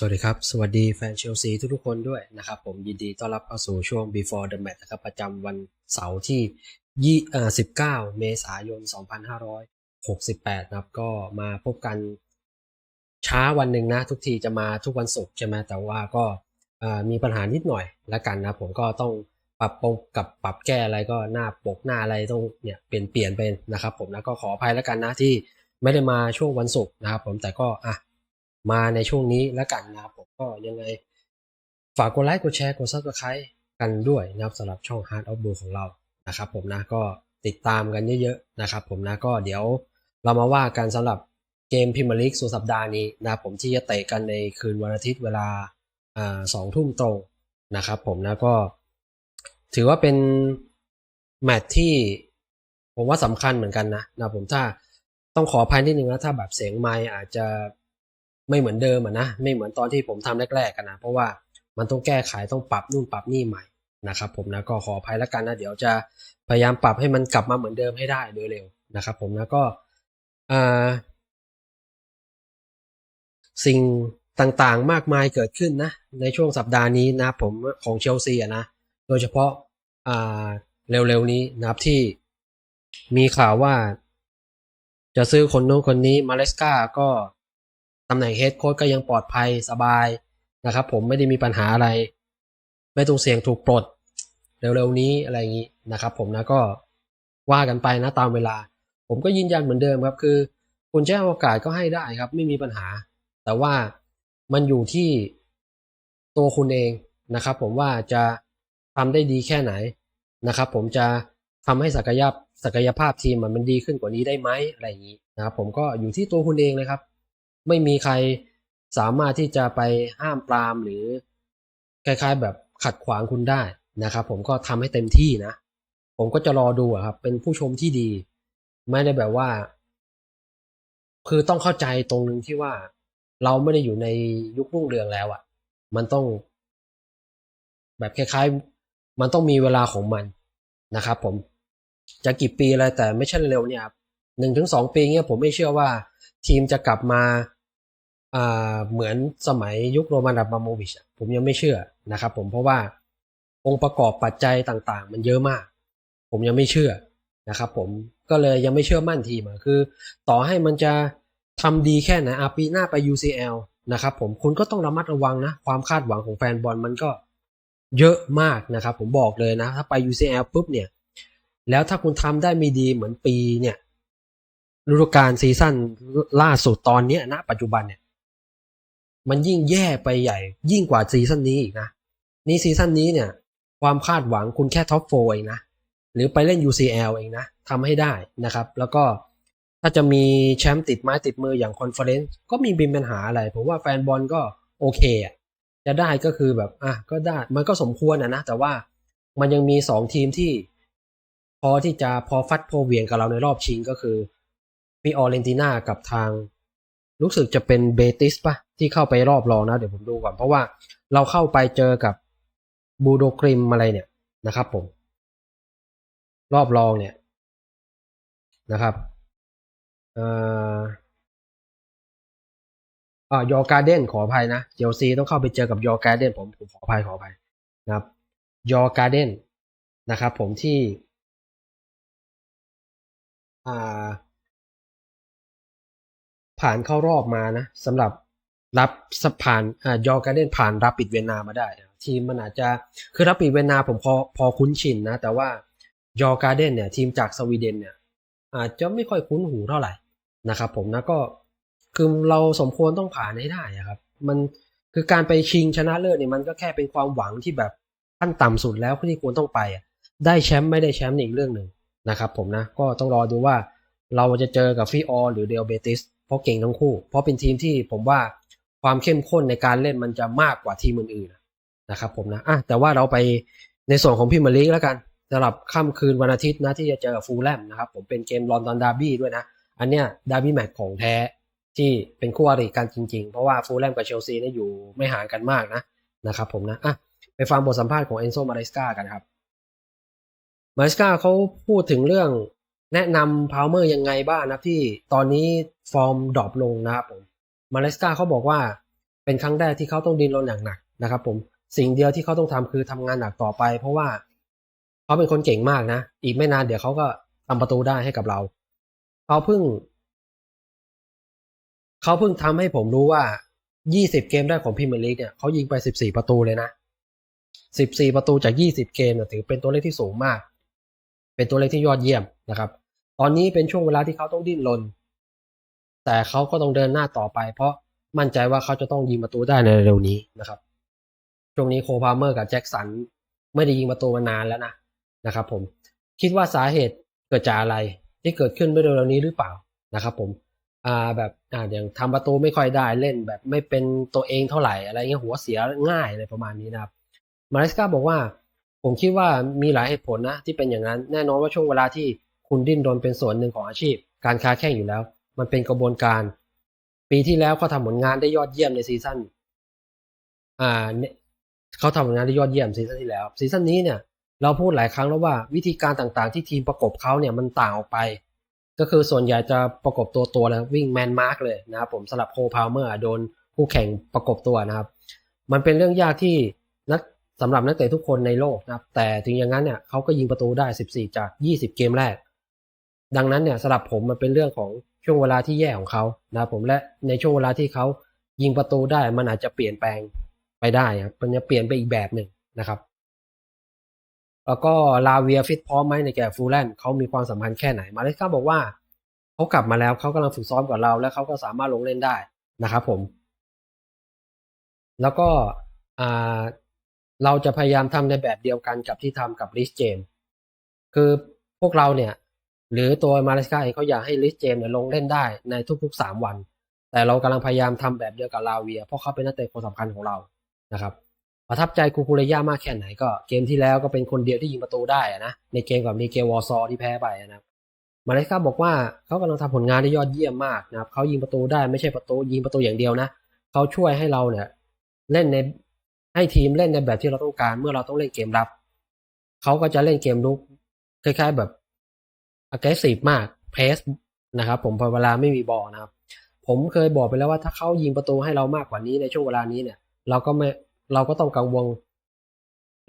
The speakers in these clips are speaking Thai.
สวัสดีครับ สวัสดีแฟนเชลซีทุกๆคนด้วยนะครับผมยินดีต้อนรับเข้าสู่ช่วง before the match นะครับประจำวันเสาร์ที่ยี่เอ่อ19เมษายน2568นะครับก็มาพบกันช้าวันหนึ่งนะ ทุกทีจะมาทุกวันศุกร์ใช่ไหมแต่ว่าก็มีปัญหานิดหน่อยละกันนะผมก็ต้องปรับปรุงกับปรับแก้อะไรก็หน้าปกหน้าอะไรต้องเนี่ยเปลี่ยนเปลี่ยนไปนะครับผมนะก็ขออภัยล้วกันนะที่ไม่ได้มาช่วงวันศุกร์นะครับผมแต่ก็อะ มาในช่วงนี้แล้วกันนะครับผมก็ยังไง ฝากกดไลค์กดแชร์กด subscribe กันด้วยนะครับสำหรับช่อง Hard of Blue ของเรานะครับผมนะก็ติดตามกันเยอะๆนะครับผมนะก็เดี๋ยวเรามาว่ากันสำหรับเกมพิมลีกสุดสัปดาห์นี้นะผมที่จะเตะกันในคืนวันอาทิตย์เวลาสองทุ่มตรงนะครับผมนะก็ถือว่าเป็นแมตช์ที่ผมว่าสำคัญเหมือนกันนะนะผมถ้าต้องขออภัยนิดนึงนะถ้าแบบเสียงไมค์อาจจะ ไม่เหมือนเดิมอะนะไม่เหมือนตอนที่ผมทำแรกๆกันนะเพราะว่ามันต้องแก้ไขต้องปรับนู่นปรับนี่ใหม่นะครับผมนะก็ขออภัยแล้วกันนะเดี๋ยวจะพยายามปรับให้มันกลับมาเหมือนเดิมให้ได้โดยเร็วนะครับ ผมนะก็สิ่งต่างๆมากมายเกิดขึ้นนะในช่วงสัปดาห์นี้นะครับผมของเชลซีอะนะโดยเฉพาะเร็วๆนี้นะครับที่มีข่าวว่า จะซื้อคนโน้นคนนี้มาเลสกาก็ ตำแหน่งเฮดโค้ชก็ยังปลอดภัยสบายนะครับ ผมไม่ได้มีปัญหาอะไร ไม่ต้องเสี่ยงถูกปลด เร็วๆนี้อะไรอย่างนี้นะครับ ผมนะก็ว่ากันไปนะตามเวลา ผมก็ยืนยันเหมือนเดิมครับ คือคุณจะให้โอกาสก็ให้ได้ครับ ไม่มีปัญหา แต่ว่ามันอยู่ที่ตัวคุณเองนะครับ ผมว่าจะทำได้ดีแค่ไหนนะครับ ผมจะทำให้ศักยภาพศักยภาพทีมมันดีขึ้นกว่านี้ได้ไหมอะไรอย่างนี้นะครับ ผมก็อยู่ที่ตัวคุณเองเลยครับ ไม่มีใครสามารถที่จะไปห้ามปรามหรือคล้ายๆ แบบขัดขวางคุณได้นะครับ ผมก็ทำให้เต็มที่นะ ผมก็จะรอดูครับ เป็นผู้ชมที่ดี ไม่ได้แบบว่า คือต้องเข้าใจตรงนึงที่ว่า เราไม่ได้อยู่ในยุครุ่งเรืองแล้วอะ่ะ มันต้อง แบบคล้ายๆ มันต้องมีเวลาของมันนะครับผมจะกี่ปีอะไรแต่ไม่ใช่เร็วเนี่ยหนึ่งถึงสองปีเนี้ยผมไม่เชื่อว่า ทีมจะกลับมา เหมือนสมัยยุคโรมันอับราโมวิชผมยังไม่เชื่อนะครับผมเพราะว่าองค์ประกอบปัจจัยต่างๆ มันเยอะมาก ผมยังไม่เชื่อนะครับผมก็เลยยังไม่เชื่อมั่นทีมคือ ต่อให้มันจะทำดีแค่ไหนอาปีหน้าไป UCL นะครับผมคุณก็ต้องระมัดระวังนะ ความคาดหวังของแฟนบอลมันก็เยอะมากนะครับ ผมบอกเลยนะ ถ้าไป UCL ปุ๊บเนี่ย แล้วถ้าคุณทำได้ไม่ดีเหมือนปีเนี่ยฤดูกาลซีซั่นล่าสุดตอนนี้ยณปัจจุบันเนี่ย มันยิ่งแย่ไปใหญ่ ยิ่งกว่าซีซั่นนี้อีกนะ นี่ซีซั่นนี้เนี่ย ความคาดหวังคุณแค่ท็อปโฟเองนะ หรือไปเล่น UCL เองนะทำให้ได้นะครับ แล้วก็ถ้าจะมีแชมป์ติดไม้ติดมืออย่างคอนเฟอเรนซ์ก็มีบินปัญหาอะไร ผมว่าแฟนบอลก็โอเคอะจะได้ก็คือแบบอะก็ได้มันก็สมควรนะนะ แต่ว่ามันยังมีสองทีมที่ พอที่จะพอฟัดพอเวียงกับเราในรอบชิงก็คือ มีออเรนติน่ากับทาง รู้สึกจะเป็นเบติสปะที่เข้าไปรอบรองนะ เดี๋ยวผมดูก่อน เพราะว่าเราเข้าไปเจอกับบูโดกริมอะไรเนี่ยนะครับผม รอบรองเนี่ยนะครับเอ่ออ่ายอการ์เดนขออภัยนะเจลซีต้องเข้าไปเจอกับยอการ์เดนผมผมขออภัยขออภัยนะครับยอการ์เดนนะครับผมที่ อ่า ผ่านเข้ารอบมานะสำหรับรับสะผ่านอ่ายอการเดนผ่านรับปิดเวียนนามาได้ ทีมมันอาจจะคือรับปิดเวียนนาผมพอพอคุ้นชินนะ แต่ว่ายอการเดนเนี่ยทีมจากสวีเดนเนี่ยอาจจะไม่ค่อยคุ้นหูเท่าไหร่นะครับผมนะก็คือเราสมควรต้องผ่านให้ได้อะครับ มันคือการไปชิงชนะเลิศเนี่ยมันก็แค่เป็นความหวังที่แบบขั้นต่ำสุดแล้วที่ควรต้องไป ได้แชมป์ไม่ได้แชมป์อีกเรื่องหนึ่งนะครับผมนะก็ต้องรอดูว่าเราจะเจอกับฟิออหรือเดลเบติส เพราะเก่งทั้งคู่ เพราะเป็นทีมที่ผมว่าความเข้มข้นในการเล่นมันจะมากกว่าทีมอื่นๆนะครับผมนะอะแต่ว่าเราไปในส่วนของพิมพ์ลีกแล้วกันสำหรับค่ำคืนวันอาทิตย์นะที่จะเจอฟูลแลมนะครับผมเป็นเกมลอนดอนดาร์บี้ด้วยนะ อันเนี้ยดาร์บี้แมตช์ของแท้ที่เป็นคู่อริกันจริงๆ เพราะว่าฟูลแลมกับเชลซีเนี่ยอยู่ไม่ห่างกันมากนะนะครับผมนะอะไปฟังบทสัมภาษณ์ของเอนโซมาริสกากันครับมาริสกาเขาพูดถึงเรื่อง แนะนำพาวเมอร์ยังไงบ้างนะที่ตอนนี้ฟอร์มดรอปลงนะครับผมมาเลสกาเขาบอกว่าเป็นครั้งแรกที่เขาต้องดิ้นรนอย่างหนักนะครับผมสิ่งเดียวที่เขาต้องทำคือทำงานหนักต่อไป เพราะว่าเขาเป็นคนเก่งมากนะ อีกไม่นานเดี๋ยวเขาก็ทำประตูได้ให้กับเราเขาเพิ่งเขาเพิ่งทำให้ผมรู้ว่า 20 เกมแรกของพรีเมลีกเนี่ยเขายิงไป 14 ประตูเลยนะ 14 ประตูจาก 20 เกมเนี่ยถือเป็นตัวเลขที่สูงมาก เป็นตัวเลขที่ยอดเยี่ยม นะครับ ตอนนี้เป็นช่วงเวลาที่เขาต้องดิ้นรนแต่เขาก็ต้องเดินหน้าต่อไป เพราะมั่นใจว่าเขาจะต้องยิงประตูได้ในเร็วนี้นะครับ ช่วงนี้โคพาเมอร์กับแจ็คสันไม่ได้ยิงประตูมานานแล้วนะนะครับ ผมคิดว่าสาเหตุเกิดจากอะไรที่เกิดขึ้นเมื่อเร็วนี้หรือเปล่านะครับ ผมอ่าแบบอ่าอย่างทำประตูไม่ค่อยได้เล่นแบบไม่เป็นตัวเองเท่าไหร่อะไรเงี้ยหัวเสียง่ายอะไรประมาณนี้นะครับมาริสกาบอกว่า ผมคิดว่ามีหลายเหตุผลนะที่เป็นอย่างนั้น แน่นอนว่าช่วงเวลาที่ คุณดิ้นรนเป็นส่วนหนึ่งของอาชีพ การค้าแข่งอยู่แล้ว มันเป็นกระบวนการ ปีที่แล้วเขาทำผลงานได้ยอดเยี่ยมในซีซั่นอ่าเขาทำผลงานได้ยอดเยี่ยมซีซั่นที่แล้วซีซั่นนี้เนี่ยเราพูดหลายครั้งแล้วว่าวิธีการต่างๆ ที่ทีมประกบเขาเนี่ยมันต่างออกไป ก็คือส่วนใหญ่จะประกบตัวตัวแล้ววิ่งแมนมาร์กเลยนะครับผมสลับโคพาวเมอร์โดนคู่แข่งประกบตัวนะครับ มันเป็นเรื่องยากที่นักสำหรับนักเตะทุกคนในโลกนะครับ แต่ถึงอย่างนั้นเนี่ยเขาก็ยิงประตูได้ 14 จาก 20 เกมแรก ดังนั้นเนี่ยสำหรับผมมันเป็นเรื่องของช่วงเวลาที่แย่ของเขานะผมและในช่วงเวลาที่เขายิงประตูได้มันอาจจะเปลี่ยนแปลงไปได้ครับมันจะเปลี่ยนไปอีกแบบหนึ่งนะครับ แล้วก็ลาเวียฟิตพร้อมไหมในแก่ฟูลแลนด์เขามีความสัมพันธ์แค่ไหนมาเลสก้าบอกว่าเขากลับมาแล้วเขากำลังฝึกซ้อมกับเรา และเขาก็สามารถลงเล่นได้นะครับผม แล้วก็เราจะพยายามทำในแบบเดียวกันกับที่ทำกับลิสเจมคือพวกเราเนี่ย หรือตัวมาเลสกาเองเขาอยากให้ลิสเจมเนี่ยลงเล่นได้ในทุกๆสามวัน แต่เรากำลังพยายามทำแบบเดียวกับลาเวีย เพราะเขาเป็นนักเตะคนสำคัญของเรานะครับประทับใจคูคูเรย่ามากแค่ไหนก็เกมที่แล้วก็เป็นคนเดียวที่ยิงประตูได้นะในเกมกับมีเกวอซอที่แพ้ไปนะมาเลสกาบอกว่าเขากำลังทำผลงานได้ยอดเยี่ยมมากนะครับเขายิงประตูได้ไม่ใช่ประตูยิงประตูอย่างเดียวนะเขาช่วยให้เราเนี่ยเล่นในให้ทีมเล่นในแบบที่เราต้องการ เมื่อเราต้องเล่นเกมรับเขาก็จะเล่นเกมลุกคล้ายๆแบบ aggressive มาก press นะครับผมพอเวลาไม่มีบอลนะครับ ผมเคยบอกไปแล้วว่าถ้าเขายิงประตูให้เรามากกว่านี้ในช่วงเวลานี้เนี่ย เราก็ไม่เราก็ต้องกังวล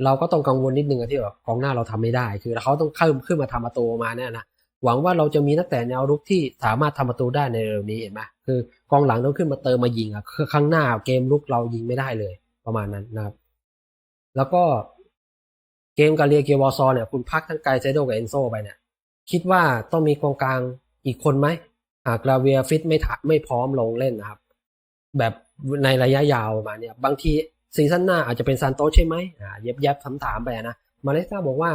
เราก็ต้องกังวลนิดนึงอะที่แบบกองหน้าเราทำไม่ได้ คือเขาต้องขึ้นขึ้นมาทำประตูมาเนี่ยนะหวังว่าเราจะมีนักแต่แนวรุกที่สามารถทำประตูได้ในเร็วนี้เห็นไหมคือกองหลังต้องขึ้นมาเติมมายิงอะคือข้างหน้าเกมลุกเรายิงไม่ได้เลยประมาณนั้นนะครับ แล้วก็เกมกาเรียเกวอซอเนี่ยคุณพักทั้งไกเซโดกับเอนโซไปเนี่ย คิดว่าต้องมีกองกลางอีกคนไหมหากลาเวียฟิตไม่ถไม่พร้อมลงเล่นนะครับ แบบในระยะยาวมาเนี่ย บางทีซีซั่นหน้าอาจจะเป็นซานโตใช่ไหมอ่าเย็บยับถามๆไปนะ มาเลสกาบอกว่า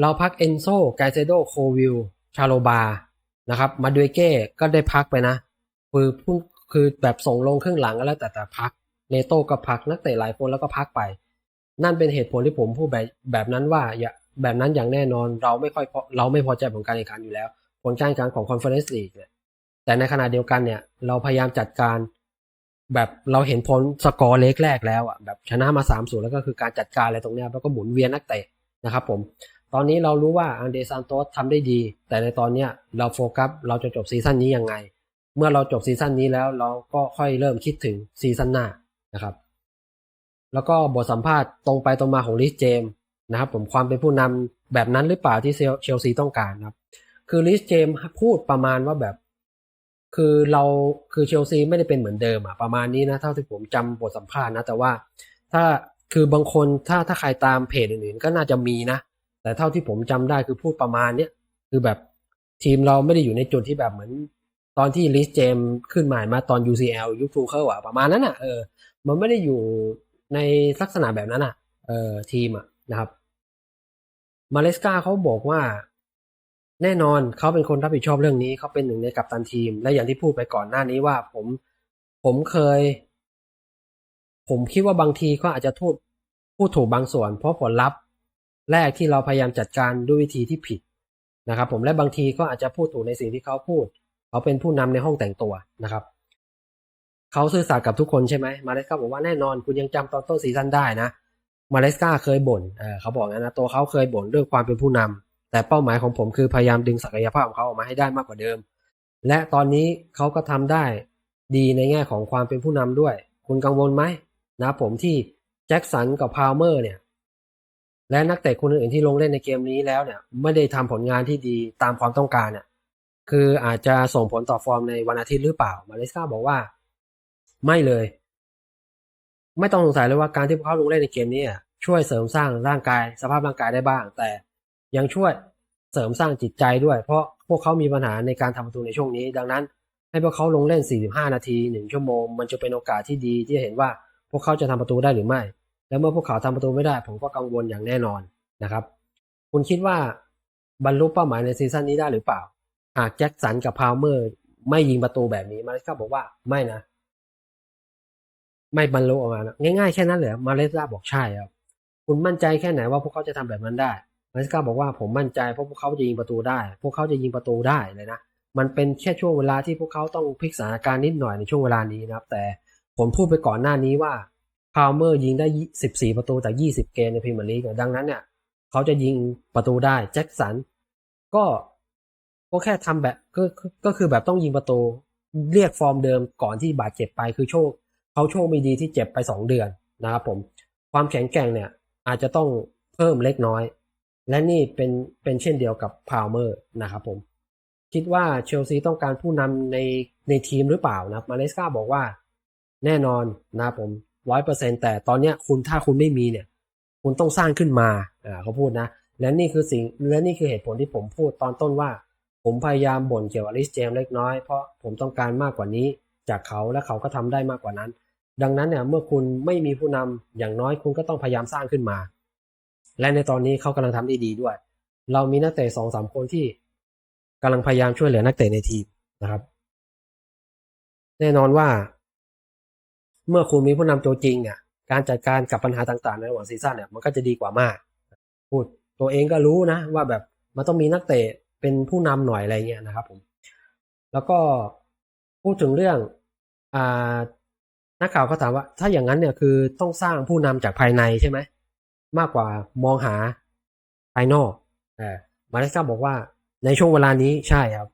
เราพักเอนโซไกเซโดโควิลชาโลบานะครับ มาด้วยเก้ก็ได้พักไปนะ คือพุ่งคือแบบส่งลงครึ่งหลังก็แล้วแต่แต่พักเนโต้ก็พักนักเตะหลายคนแล้วก็พักไป นั่นเป็นเหตุผลที่ผมพูดแบบแบบนั้นว่าอย่า แบบนั้นอย่างแน่นอนเราไม่ค่อยเราไม่พอใจผลการแข่งขันอยู่แล้ว ผลการแข่งขันของคอนเฟอเรนซ์ลีกเนี่ยแต่ในขณะเดียวกันเนี่ย เราพยายามจัดการแบบเราเห็นผลสกอร์เล็กแรกแล้วอะแบบชนะมา3ามศูนย์แล้วก็คือการจัดการอะไรตรงเนี้ยแล้วก็หมุนเวียนนักเตะนะครับผม ตอนนี้เรารู้ว่าอังเดซานโตสทำได้ดี แต่ในตอนเนี้ยเราโฟกัสเราจะจบซีซั่นนี้ยังไง เมื่อเราจบซีซั่นนี้แล้วเราก็ค่อยเริ่มคิดถึงซีซั่นหน้านะครับ แล้วก็บทสัมภาษณ์ตรงไปตรงมาของลิสเจม นะครับผมความเป็นผู้นำแบบนั้นหรือเปล่าที่เชลซีต้องการครับ คือลิสเจมพูดประมาณว่าแบบ คือเราคือเชลซีไม่ได้เป็นเหมือนเดิมอะประมาณนี้นะเท่าที่ผมจำบทสัมภาษณ์นะ แต่ว่าถ้าคือบางคนถ้าถ้าใครตามเพจอื่นๆก็น่าจะมีนะ แต่เท่าที่ผมจำได้คือพูดประมาณเนี้ยคือแบบทีมเราไม่ได้อยู่ในจุดที่แบบเหมือน ตอนที่ลิสเจมขึ้นมามาตอน UCL ยุคทูเคิลอะประมาณนั้นอะเออมันไม่ได้อยู่ในลักษณะแบบนั้นอะเออทีมอะนะครับ มาเลสกาเขาบอกว่า แน่นอนเขาเป็นคนรับผิดชอบเรื่องนี้เขาเป็นหนึ่งในกัปตันทีม และอย่างที่พูดไปก่อนหน้านี้ว่าผมผมเคย ผมคิดว่าบางทีเขาอาจจะพูดพูดถูกบางส่วน เพราะผลลัพธ์แรกที่เราพยายามจัดการด้วยวิธีที่ผิดนะครับผมและบางทีก็อาจจะพูดถูกในสิ่งที่เขาพูด เขาเป็นผู้นำในห้องแต่งตัวนะครับ เขาซื่อสัตย์กับทุกคนใช่ไหมมาเลสกาบอกว่าแน่นอนคุณยังจำตอนต้นซีซั่นได้นะ มาเลสกาเคยบ่นเขาบอกงั้นนะตัวเขาเคยบ่นเรื่องความเป็นผู้นำแต่เป้าหมายของผมคือพยายามดึงศักยภาพของเขาออกมาให้ได้มากกว่าเดิม และตอนนี้เขาก็ทำได้ดีในแง่ของความเป็นผู้นำด้วย คุณกังวลไหมนะผมที่แจ็คสันกับพาวเมอร์เนี่ยและนักเตะคนอื่นๆที่ลงเล่นในเกมนี้แล้วเนี่ยไม่ได้ทำผลงานที่ดีตามความต้องการเนี่ยคืออาจจะส่งผลต่อฟอร์มในวันอาทิตย์หรือเปล่า มาเลสกาบอกว่า ไม่เลย ไม่ต้องสงสัยเลยว่าการที่พวกเขาลงเล่นในเกมนี้ช่วยเสริมสร้างร่างกายสภาพร่างกายได้บ้าง แต่ยังช่วยเสริมสร้างจิตใจด้วย เพราะพวกเขามีปัญหาในการทำประตูในช่วงนี้ ดังนั้น ให้พวกเขาลงเล่น 45 นาที 1 ชั่วโมง มันจะเป็นโอกาสที่ดีที่จะเห็นว่าพวกเขาจะทำประตูได้หรือไม่ และเมื่อพวกเขาทำประตูไม่ได้ ผมก็กังวลอย่างแน่นอนนะครับ คุณคิดว่าบรรลุเป้าหมายในซีซั่นนี้ได้หรือเปล่า หากแจ็คสันกับพาวเมอร์ ไม่ยิงประตูแบบนี้มาเลสกาบอกว่าไม่นะ ไม่บรรลุออกมานะง่ายๆแค่นั้นเลยมาเลสกาบอกใช่ครับคุณมั่นใจแค่ไหนว่าพวกเขาจะทำแบบนั้นได้มาเลสกาบอกว่าผมมั่นใจเพราะพวกเขาจะยิงประตูได้ พวกเขาจะยิงประตูได้เลยนะมันเป็นแค่ช่วงเวลาที่พวกเขาต้องพลิกสถานการณ์นิดหน่อยในช่วงเวลานี้นะครับ แต่ผมพูดไปก่อนหน้านี้ว่าพาวเมอร์ยิงได้ 14 ประตูจาก 20 เกมในพรีเมียร์ลีกดังนั้นเนี่ยเขาจะยิงประตูได้แจ็คสันก็ก็แค่ทำแบบกก็ก็คือแบบต้องยิงประตูเรียกฟอร์มเดิมก่อนที่บาดเจ็บไปคือโชค เขาโชคไม่ดีที่เจ็บไป 2 เดือนนะครับผมความแข็งแกร่งเนี่ยอาจจะต้องเพิ่มเล็กน้อย และนี่เป็นเป็นเช่นเดียวกับพาวเมอร์นะครับผมคิดว่าเชลซีต้องการผู้นำในในทีมหรือเปล่านะมาเลสกาบอกว่าแน่นอนนะครับผมร้อยเปอร์เซ็นแต่ตอนเนี้ยคุณถ้าคุณไม่มีเนี่ย คุณต้องสร้างขึ้นมาอ่าเขาพูดนะ และนี่คือสิ่งและนี่คือเหตุผลที่ผมพูดตอนต้นว่า ผมพยายามบ่นเกี่ยวกับลิสเจมเล็กน้อยเพราะผมต้องการมากกว่านี้จากเขาและเขาก็ทำได้มากกว่านั้น ดังนั้นเนี่ยเมื่อคุณไม่มีผู้นำอย่างน้อยคุณก็ต้องพยายามสร้างขึ้นมา และในตอนนี้เขากำลังทำได้ดีด้วย เรามีนักเตะสองสามคนที่กำลังพยายามช่วยเหลือนักเตะในทีมนะครับ แน่นอนว่า เมื่อคุณมีผู้นำตัวจริงเนี่ยการจัดการกับปัญหาต่างๆ ในระหว่างซีซั่นเนี่ยมันก็จะดีกว่ามาก พูดตัวเองก็รู้นะว่าแบบมันต้องมีนักเตะเป็นผู้นำหน่อยอะไรเงี้ยนะครับผม แล้วก็พูดถึงเรื่องอ่า นักข่าวก็ถามว่า ถ้าอย่างนั้นเนี่ยคือต้องสร้างผู้นำจากภายในใช่ไหมมากกว่ามองหาภายนอกเอมาเลสกาบอกว่าในช่วงเวลานี้ใช่ครับ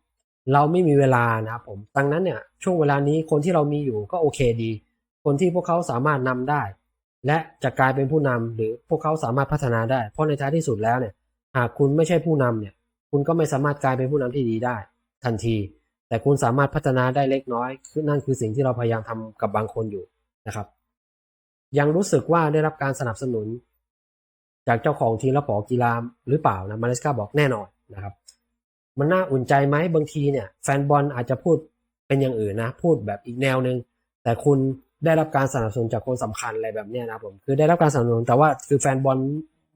เราไม่มีเวลานะครับผมดังนั้นเนี่ยช่วงเวลานี้คนที่เรามีอยู่ก็โอเคดี คนที่พวกเขาสามารถนำได้ และจะกลายเป็นผู้นำหรือพวกเขาสามารถพัฒนาได้ เพราะในท้ายที่สุดแล้วเนี่ย หากคุณไม่ใช่ผู้นำเนี่ย คุณก็ไม่สามารถกลายเป็นผู้นำที่ดีได้ ทันที แต่คุณสามารถพัฒนาได้เล็กน้อยคือนั่นคือสิ่งที่เราพยายามทำกับบางคนอยู่นะครับ ยังรู้สึกว่าได้รับการสนับสนุน จากเจ้าของทีมและผอกีฬาหรือเปล่านะมาเลสกาบอกแน่นอนนะครับมันน่าอุ่นใจไหมบางทีเนี่ยแฟนบอลอาจจะพูดเป็นอย่างอื่นนะ พูดแบบอีกแนวหนึ่งแต่คุณได้รับการสนับสนุนจากคนสำคัญอะไรแบบนี้นะผมคือได้รับการสนับสนุนแต่ว่าคือแฟนบอล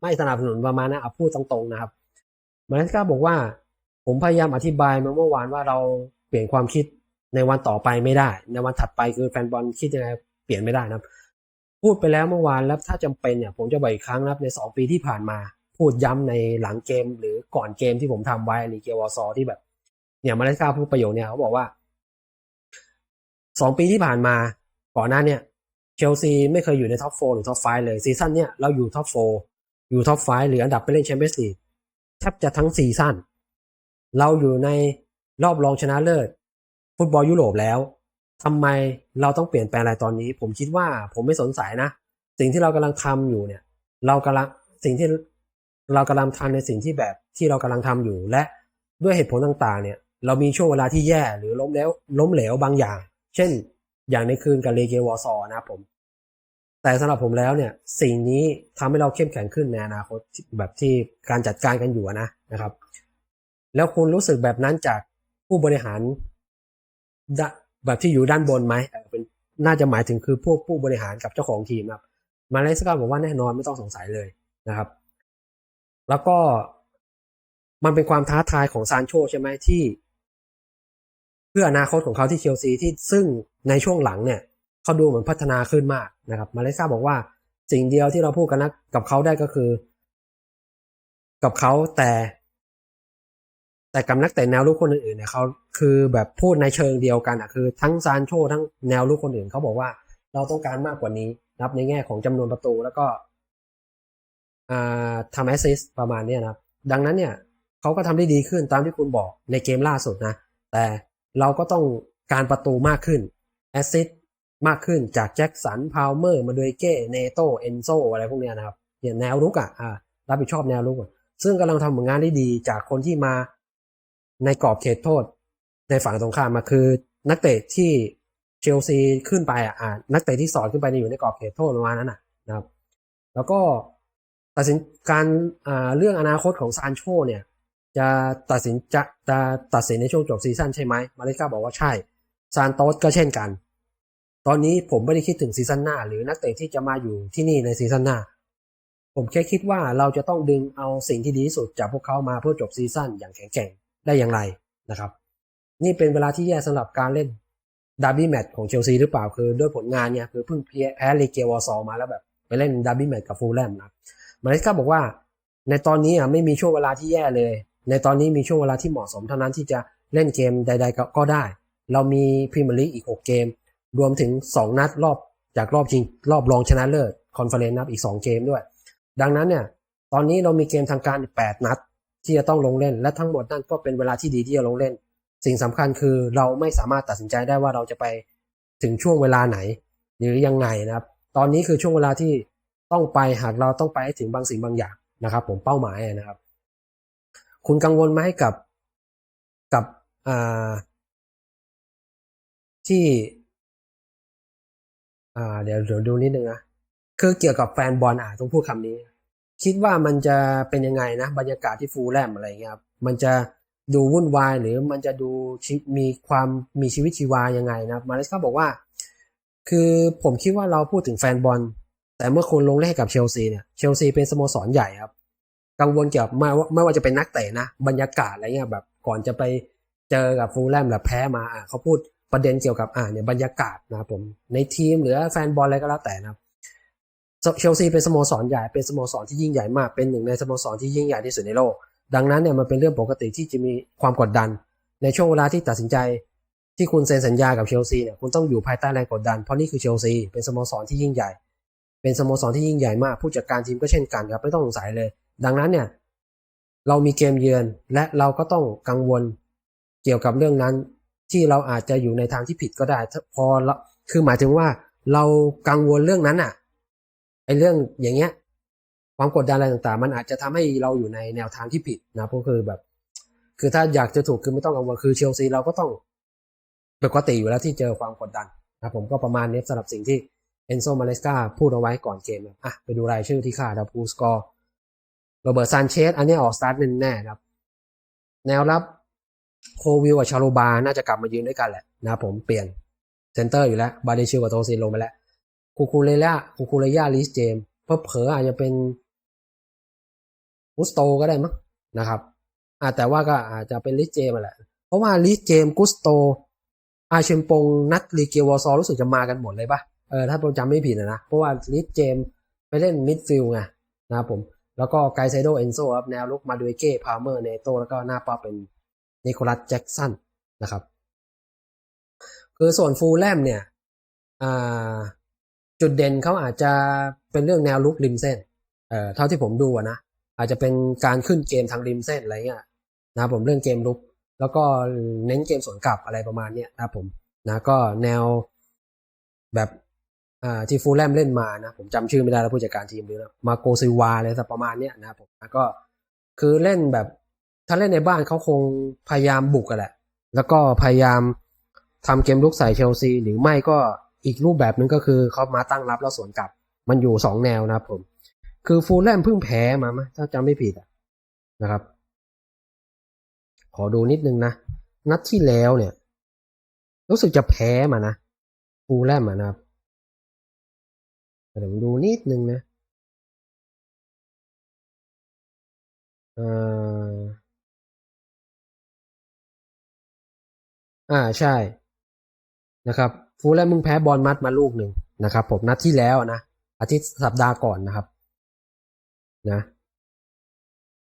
ไม่สนับสนุนประมาณนะเอาพูดตรงๆนะครับมาเลสกาบอกว่า ผมพยายามอธิบายมาเมื่อวานว่าเรา เปลี่ยนความคิดในวันต่อไปไม่ได้ ในวันถัดไปคือแฟนบอลคิดยังไงเปลี่ยนไม่ได้นะครับพูดไปแล้วเมื่อวานแล้วถ้าจำเป็นเนี่ยผมจะบอกอีกครั้งนะครับในสองปีที่ผ่านมา พูดย้ำในหลังเกมหรือก่อนเกมที่ผมทำไว้ในเกมวอซอที่แบบเนี่ยมาเลสกาพูดประโยคเนี่ยเขาบอกว่าสองปีที่ผ่านมาก่อนหน้าเนี่ยเชลซีไม่เคยอยู่ในท็อปโฟหรือท็อปไฟเลยซีซั่นเนี่ยเราอยู่ท็อปโฟอยู่ท็อปไฟหรืออันดับไปเล่นแชมเปี้ยนส์ลีกแทบจะทั้งซีซั่นเราอยู่ใน รอบรองชนะเลิศฟุตบอลยุโรปแล้วทำไมเราต้องเปลี่ยนแปลงอะไรตอนนี้ ผมคิดว่าผมไม่สนใจนะ สิ่งที่เรากำลังทำอยู่เนี่ย เรากำลังสิ่งที่เรากำลังทำในสิ่งที่แบบที่เรากำลังทำอยู่และด้วยเหตุผลต่างๆ เนี่ย เรามีช่วงเวลาที่แย่หรือล้มแล้วล้มเหลวบางอย่าง เช่น อย่างในคืนกับเลเกวอร์ซอนะผม แต่สำหรับผมแล้วเนี่ย สิ่งนี้ทำให้เราเข้มแข็งขึ้นในอนาคตแบบที่การจัดการกันอยู่นะนะครับ แล้วคุณรู้สึกแบบนั้นจาก ผู้บริหารแบบที่อยู่ด้านบนไหมเป็นน่าจะหมายถึงคือพวกผู้บริหารกับเจ้าของทีมครับ มาเลสกาบอกว่าแน่นอนไม่ต้องสงสัยเลยนะครับ แล้วก็มันเป็นความท้าทายของซานโชใช่ไหมที่ เพื่ออนาคตของเขาที่เชลซีที่ซึ่งในช่วงหลังเนี่ยเขาดูเหมือนพัฒนาขึ้นมากนะครับ มาเลสกาบอกว่าสิ่งเดียวที่เราพูดกันนะกับเขาได้ก็คือ กับเขาแต่ แต่กับนักเตะแนวลูกคนอื่นๆเนี่ยเขาคือแบบพูดในเชิงเดียวกันอะคือ ทั้งซานโชทั้งแนวลูกคนอื่นเขาบอกว่า เราต้องการมากกว่านี้รับในแง่ของจำนวนประตูแล้วก็อ่าทำแอสซิสประมาณเนี้ยนะดังนั้นเนี่ยเขาก็ทำได้ดีขึ้นตามที่คุณบอกในเกมล่าสุดนะ แต่เราก็ต้องการประตูมากขึ้นแอสซิสมากขึ้นจากแจ็คสันพาวเมอร์มาด u เก้เนโตเอนโซอะไรพวกเนี้ยนะครับเนี่ยแนวรุกอะรับผิดชอบแนวรุกซึ่งกำลังทำผลงานได้ดีจากคนที่มา ในกรอบเขตโทษ ในฝั่งตรงข้ามมาคือ นักเตะที่เชลซีขึ้นไปอะนักเตะที่สอดขึ้นไปอยู่ในกรอบเขตโทษประมาณนั้นน่ะนะครับ แล้วก็ตัดสินการเรื่องอนาคตของซานโชเนี่ยจะตัดสินจะจะตัดสินในช่วงจบซีซั่นใช่ไหมมาเลกาบอกว่าใช่ซานโตสก็เช่นกัน ตอนนี้ผมไม่ได้คิดถึงซีซั่นหน้า หรือนักเตะที่จะมาอยู่ที่นี่ในซีซั่นหน้า ผมแค่คิดว่าเราจะต้องดึงเอาสิ่งที่ดีที่สุดจากพวกเขามาเพื่อจบซีซั่นอย่างแข็งแกร่ง ได้อย่างไรนะครับ นี่เป็นเวลาที่แย่สำหรับการเล่นดาร์บี้แมตช์ของเชลซีหรือเปล่าคือด้วยผลงานเนี่ยคือเพิ่งแพ้เลเกียวอซอมาแล้วแบบไปเล่นดาร์บี้แมตช์กับฟูลแลมนะมาเลสกาบอกว่า ในตอนนี้อะไม่มีช่วงเวลาที่แย่เลย ในตอนนี้มีช่วงเวลาที่เหมาะสมเท่านั้นที่จะเล่นเกมใด ๆ ก็ได้ เรามีพรีเมียร์ลีกอีก 6 เกม รวมถึง 2 นัดรอบจากรอบชิง รอบรองชนะเลิศคอนเฟอเรนซ์นับอีก 2 เกมด้วย ดังนั้นเนี่ยตอนนี้เรามีเกมทางการ 8 นัด ที่จะต้องลงเล่น และทั้งหมดนั่นก็เป็นเวลาที่ดีที่จะลงเล่น สิ่งสำคัญคือเราไม่สามารถตัดสินใจได้ว่าเราจะไปถึงช่วงเวลาไหน หรือยังไงนะครับ ตอนนี้คือช่วงเวลาที่ต้องไปหากเราต้องไปให้ถึงบางสิ่งบางอย่างนะครับ ผมเป้าหมายนะครับ คุณกังวลไหมกับกับอ่าที่อ่าเดี๋ยวเดี๋ยวดูนิดนึงนะคือเกี่ยวกับแฟนบอลอะต้องพูดคำนี้ คิดว่ามันจะเป็นยังไงนะบรรยากาศที่ฟูลแลมอะไรเงี้ยครับมันจะดูวุ่นวายหรือมันจะดูมีความมีชีวิตชีวายังไงนะมาเลสกาบอกว่า คือผมคิดว่าเราพูดถึงแฟนบอลแต่เมื่อคุณลงเล่นกับเชลซีเนี่ยเชลซีเป็นสโมสรใหญ่ครับ กังวลเกี่ยวกับไม่ว่าไม่ว่าจะเป็นนักเตะนะบรรยากาศอะไรเงี้ยแบบก่อนจะไปเจอกับฟูลแลมแล้วแพ้มาอะเขาพูดประเด็นเกี่ยวกับอ่าเนี่ยบรรยากาศนะครับผมในทีมหรือแฟนบอลอะไรก็แล้วแต่นะครับ เชลซีเป็นสโมสรใหญ่เป็นสโมสรที่ยิ่งใหญ่มากเป็นหนึ่งในสโมสรที่ยิ่งใหญ่ที่สุดในโลก ดังนั้นเนี่ยมันเป็นเรื่องปกติที่จะมีความกดดัน ในช่วงเวลาที่ตัดสินใจที่คุณเซ็นสัญญากับเชลซีเนี่ยคุณต้องอยู่ภายใต้แรงกดดันเพราะนี่คือเชลซีเป็นสโมสรที่ยิ่งใหญ่ เป็นสโมสรที่ยิ่งใหญ่มากผู้จัดการทีมก็เช่นกันครับไม่ต้องสงสัยเลย ดังนั้นเนี่ยเรามีเกมเยือนและเราก็ต้องกังวลเกี่ยวกับเรื่องนั้น ที่เราอาจจะอยู่ในทางที่ผิดก็ได้พอคือหมายถึงว่าเรากังวลเรื่องนั้นอะ ไอ้เรื่องอย่างเงี้ย ความกดดันอะไรต่างๆ มันอาจจะทำให้เราอยู่ในแนวทางที่ผิดนะก็คือแบบ คือถ้าอยากจะถูกคือไม่ต้องกังวลคือเชลซีเราก็ต้องปกติอยู่แล้วที่เจอความกดดันนะผมก็ประมาณนี้สำหรับสิ่งที่เอนโซมาเลสกาพูดเอาไว้ก่อนเกมอะไปดูรายชื่อที่ค่าดับพูสกอร์โรเบิร์ตซานเชสอันนี้ออกสตาร์ทแน่ๆครับ แนวรับโควิลกับชาโลบา น่าจะกลับมายืนด้วยกันแหละนะผมเปลี่ยนเซนเตอร์อยู่แล้ว บาเดชิลกับโทซินลงไปแล้ว คูคูเลล่าคูคูเลยาลิสเจมเพิ่เผออาจจะเป็นกุสโตก็ได้มั้งนะครับอ่าแต่ว่าก็อาจจะเป็นลิสเจมแหละ เพราะว่าลิสเจมกุสโต อาเชมปงนัทลีเกียวอซอรู้สึกจะมากันหมดเลยปะเออถ้าผมจำไม่ผิดนะ เพราะว่าลิสเจมไปเล่นมิดฟิลด์ไงนะครับผมแล้วก็ไกเซโดเอนโซครับแนวลุกมาดูเก้พาเมอร์เนโตแล้วก็หน้าป้าเป็นนิโคลัสแจ็กสันนะครับ คือส่วนฟูลแลมเนี่ยอ่า จุดเด่นเขาอาจจะเป็นเรื่องแนวลุกริมเส้น เอ่อเท่าที่ผมดูนะอาจจะเป็นการขึ้นเกมทางริมเส้นอะไรเงี้ยนะผมเรื่องเกมลุก แล้วก็เน้นเกมสวนกลับอะไรประมาณเนี้ยนะผมนะก็แนวแบบอ่าที่ฟูลแลมเล่นมานะผมจำชื่อไม่ได้แล้วผู้จัดการทีมดูนะมาโกซิวาอะไรสักประมาณเนี้ยนะครับผมก็คือเล่นแบบถ้าเล่นในบ้านเขาคงพยายามบุกกันแหละ แล้วก็พยายามทำเกมลุกใส่เชลซีหรือไม่ก็ อีกรูปแบบหนึ่งก็คือเขามาตั้งรับแล้วสวนกลับ มันอยู่สองแนวนะครับผม คือฟูลแลมเพิ่งแพ้มาไหมถ้าจำไม่ผิดนะครับ ขอดูนิดนึงนะ นัดที่แล้วเนี่ย รู้สึกจะแพ้มานะฟูลแลมนะครับเดี๋ยวดูนิดนึงนะเอ่ออ่าใช่นะครับ ฟูแลมมึงแพ้บอลมัดมาลูกหนึ่งนะครับ ผมนัดที่แล้วนะอาทิตย์สัปดาห์ก่อนนะครับ นะ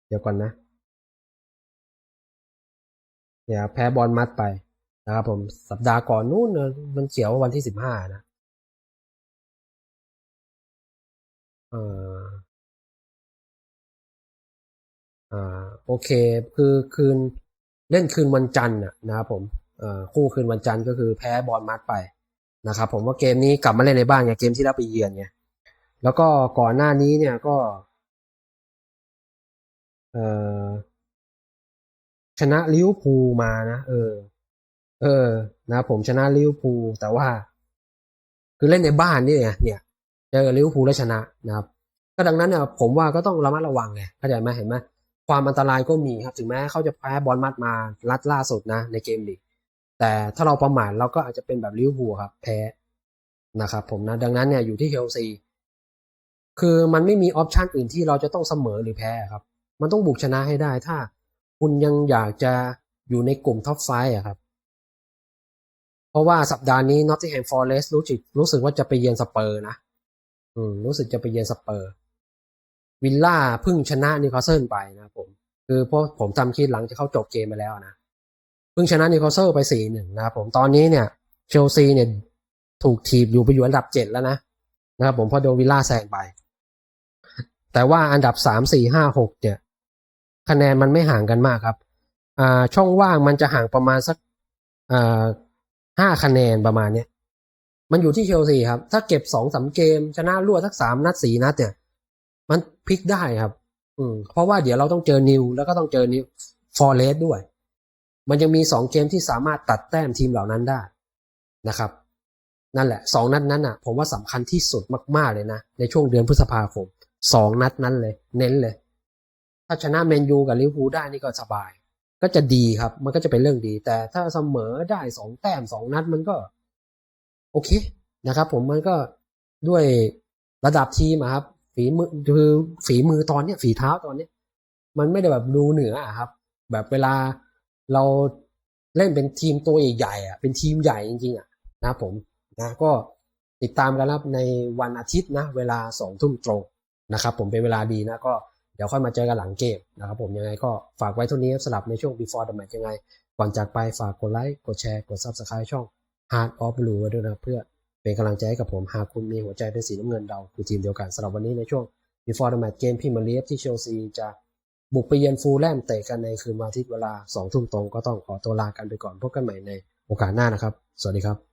เดี๋ยวก่อนนะเดี๋ยวแพ้บอลมัดไปนะครับผมสัปดาห์ก่อนนู้นมันเขียววันที่สิบห้านะเอ่ออ่าโอเค คือคืนเล่นคืนวันจันทร์นะครับผมอ่าคู่คืนวันจันทร์ก็คือแพ้บอลมัดไป นะครับผมว่าเกมนี้กลับมาเล่นในบ้านไงเกมที่แล้วไปเยือนไงแล้วก็ก่อนหน้านี้เนี่ยก็ เออชนะลิเวอร์พูลมานะเออ เออ นะผมชนะลิเวอร์พูลแต่ว่า คือเล่นในบ้านนี่ไงเนี่ยเจอลิเวอร์พูลแล้วชนะนะครับก็ดังนั้นเนี่ยผมว่าก็ต้องระมัดระวังไงเข้าใจไหมเห็นไหมความอันตรายก็มีครับ ถึงแม้เขาจะแพ้บอลมัดมาลัดล่าสุดนะในเกมลีก แต่ถ้าเราประมาทเราก็อาจจะเป็นแบบลิเวอร์พูลครับแพ้นะครับผมนะดังนั้นเนี่ยอยู่ที่เชลซีคือมันไม่มีออปชันอื่นที่เราจะต้องเสมอหรือแพ้ครับ มันต้องบุกชนะให้ได้ ถ้าคุณยังอยากจะอยู่ในกลุ่มท็อปไฟอะครับ เพราะว่าสัปดาห์นี้ Nottingham Forest รู้สึกรู้สึกว่าจะไปเยือนสเปอร์นะอืมรู้สึกจะไปเยือนสเปอร์วิลล่าเพิ่งชนะนิวคาสเซิลไปนะผม คือเพราะผมจำคิดหลังจากเข้าจบเกมไปแล้วนะ พิ่งชนะนิวคาสเซิลไปสี่หนึ่งนะครับผมตอนนี้เนี่ยเชลซีเนี่ยถูกทีบอยู่ไปอยู่อันดับเจ็ดแล้วนะนะครับผมพอโดนวิลล่าแซงไป แต่ว่าอันดับสามสี่ห้าหกเนี่ย คะแนนมันไม่ห่างกันมากครับอ่าช่องว่างมันจะห่างประมาณสักอ่าห้าคะแนนประมาณเนี้ยมันอยู่ที่เชลซีครับ ถ้าเก็บสองสามเกม ชนะรวดสักสามนัดสี่นัดเนี่ย มันพลิกได้ครับ อืมเพราะว่าเดี๋ยวเราต้องเจอนิวแล้วก็ต้องเจอนิวฟอร์เรสด้วย มันยังมีสองเกมที่สามารถตัดแต้มทีมเหล่านั้นได้นะครับ นั่นแหละสองนัดนั้นอะ ผมว่าสำคัญที่สุดมากๆเลยนะ ในช่วงเดือนพฤษภาคมสองนัดนั้นเลย เน้นเลย ถ้าชนะแมนยูกับลิเวอร์พูลได้นี่ก็สบาย ก็จะดีครับ มันก็จะเป็นเรื่องดี แต่ถ้าเสมอได้สองแต้มสองนัดมันก็ โอเคนะครับ ผมมันก็ด้วยระดับทีมครับ ฝีมือคือฝีมือตอนเนี้ยฝีเท้าตอนเนี้ยมันไม่ได้แบบดูเหนืออะครับ แบบเวลา เราเล่นเป็นทีมตัวใหญ่ๆอะเป็นทีมใหญ่จริงๆอะนะผมนะก็ติดตามกันครับในวันอาทิตย์นะ เวลาสองทุ่มตรงนะครับผมเป็นเวลาดีนะก็เดี๋ยวค่อยมาเจอกันหลังเกมนะครับผมยังไงก็ฝากไว้เท่านี้สลับในช่วง before the match ยังไง ก่อนจากไปฝากกดไลค์กดแชร์กด subscribe ช่อง Hard of Blue ไว้ด้วยนะเพื่อเป็นกำลังใจให้กับผมหากคุณมีหัวใจเป็นสีน้ำเงินเราคือทีมเดียวกันสำหรับวันนี้ในช่วง before the match เกมพรีเมียร์ลีกที่เชลซีจะ บุกไปเยือนฟูลแลมเตะกันในคืนวันอาทิตย์เวลา2ทุ่มตรงก็ต้องขอตัวลากันไปก่อนพบกันใหม่ในโอกาสหน้านะครับ สวัสดีครับ